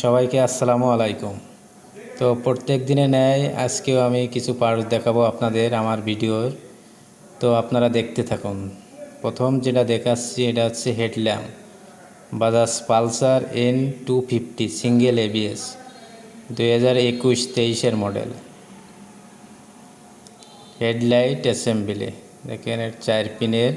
সবাইকে আসসালামু আলাইকুম। তো প্রত্যেক দিনে ন্যায় আজকেও আমি কিছু পার্টস দেখাবো আপনাদের আমার ভিডিওর। তো আপনারা দেখতে থাকুন। প্রথম যেটা দেখাচ্ছি এটা হচ্ছে headlamp. Bajaj Pulsar N two fifty single ABS দুই হাজার একুশ তেইশের মডেল। Headlight assembly. দেখেন চার পিনের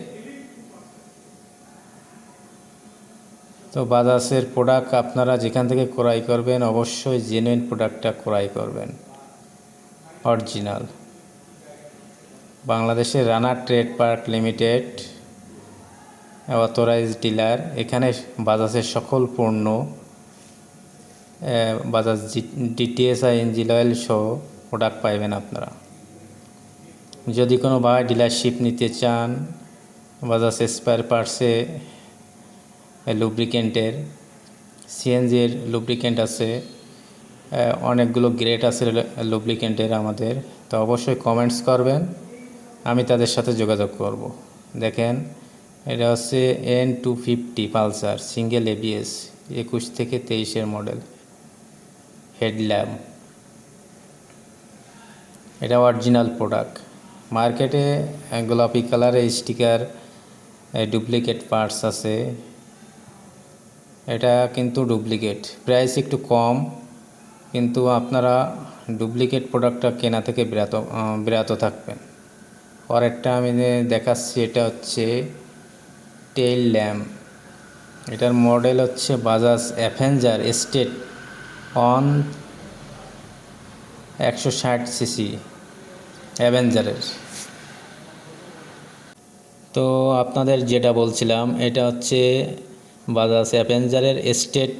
তো বাজাজের প্রোডাক্ট আপনারা যেখান থেকে ক্রয় করবেন, অবশ্যই জেনুইন প্রোডাক্টটা ক্রয় করবেন। অরিজিনাল বাংলাদেশের Rana trade park limited authorise dealer এখানে বাজাজের সকল পণ্য বাজাজ ডিটিএসআই ইঞ্জিন অয়েল সহ প্রোডাক্ট পাইবেন আপনারা। যদি কোনো ভাই ডিলারশিপ নিতে চান, বাজাজ স্পায়ার পার্টসে লুব্রিকেন্টের সিএনজির লুব্রিকেন্ট আছে অনেকগুলো গ্রেড আছে লুব্রিকেন্টের আমাদের। তো অবশ্যই কমেন্টস করবেন, আমি তাদের সাথে যোগাযোগ করব। দেখেন, এটা হচ্ছে N two fifty Pulsar single ABS একুশ থেকে তেইশের মডেল হেডল্যাম্প এটা অরিজিনাল প্রোডাক্ট মার্কেটে গোলাপি কালারের স্টিকার ডুপ্লিকেট পার্টস আছে। এটা কিন্তু ডুপ্লিকেট প্রাইস একটু কম, কিন্তু আপনারা ডুপ্লিকেট প্রোডাক্টটা কেনা থেকে বিরত বিরত থাকবেন। পরেরটা আমি দেখাচ্ছি, এটা হচ্ছে টেইল ল্যাম্প এটার মডেল হচ্ছে বাজাজ অ্যাভেঞ্জার এস্টেট অন একশো ষাট সিসি অ্যাভেঞ্জারের তো আপনাদের যেটা বলছিলাম, এটা হচ্ছে Bajaj অ্যাভেঞ্জারের estate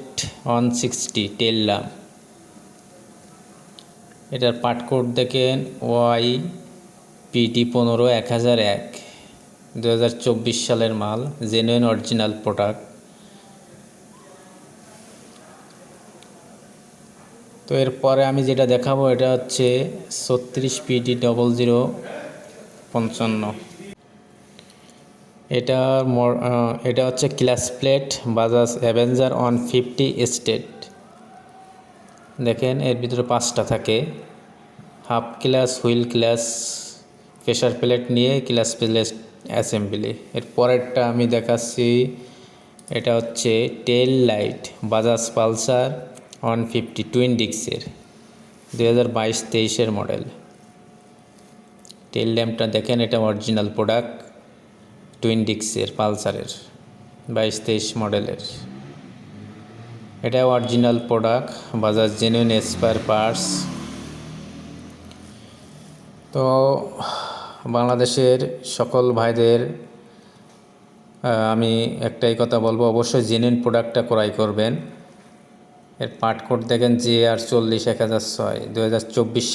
on sixty tail lamp এটার পাট কোড দেখেন, ওয়াই পিটি পনেরো এক হাজার এক দু হাজার চব্বিশ সালের মাল জেনুইন অরিজিনাল প্রোডাক্ট তো এরপরে আমি যেটা দেখাবো, এটা হচ্ছে ছত্রিশ পিটি ডবল জিরো পঞ্চান্ন। এটা এটা হচ্ছে clutch plate Bajaj Avenger one fifty street দেখেন, এর ভিতরে পাঁচটা থাকে। Half clutch wheel clutch pressure plate নিয়ে ক্লাস প্লেট অ্যাসেম্বলি এর পরেরটা আমি দেখাচ্ছি। এটা হচ্ছে tail light Bajaj Pulsar one fifty twin ডিক্সের দুই হাজার বাইশ তেইশের মডেল টেল ল্যাম্পটা দেখেন, এটা অরিজিনাল প্রোডাক্ট টুইন ডিক্সের পালসারের বাইশ তেইশ মডেলের। এটা original product Bajaj genuine spare parts তো বাংলাদেশের সকল ভাইদের আমি একটাই কথা বলব, অবশ্যই জেনুইন প্রোডাক্টটা ক্রয় করবেন। এর পার্ট কোড দেখেন জে আর চল্লিশ এক হাজার ছয় দু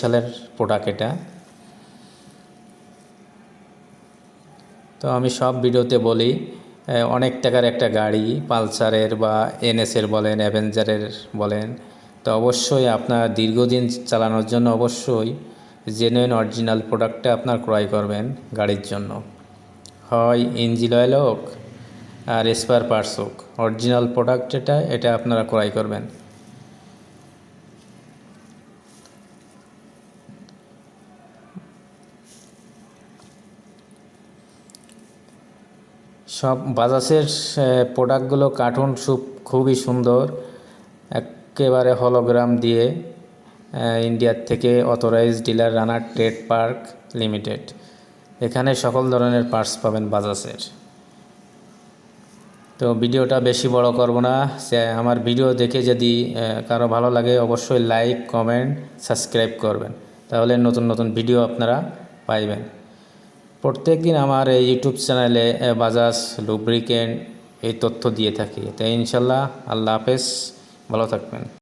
সালের প্রোডাক্ট এটা। তো আমি সব ভিডিওতে বলি অনেক টাকার একটা গাড়ি পালসারের বা এনএসের বলেন, অ্যাভেঞ্জারের বলেন, তো অবশ্যই আপনার দীর্ঘদিন চালানোর জন্য অবশ্যই জেনুইন অরিজিনাল প্রোডাক্টটা আপনার ক্রয় করবেন গাড়ির জন্য। হয় ইঞ্জিন অয়েল হোক আর স্পার পার্টস হোক অরিজিনাল প্রোডাক্ট যেটা, এটা আপনারা ক্রয় করবেন। সব বাজাজের প্রোডাক্টগুলো কার্টুন সুপ খুবই সুন্দর। একেবারে হলোগ্রাম দিয়ে ইন্ডিয়ার থেকে authorise dealer Runner Trade Park Limited এখানে সকল ধরনের পার্টস পাবেন বাজাজের। তো ভিডিওটা বেশি বড় করব না। আমার ভিডিও দেখে যদি কারও ভালো লাগে অবশ্যই লাইক কমেন্ট সাবস্ক্রাইব করবেন। তাহলে নতুন নতুন ভিডিও আপনারা পাইবেন। প্রত্যেক দিন আমার এই ইউটিউব চ্যানেলে বাজাজ লুব্রিকেন্ট এই তথ্য দিয়ে থাকি। তাই ইনশাল্লাহ, আল্লাহ হাফেজ। ভালো থাকবেন।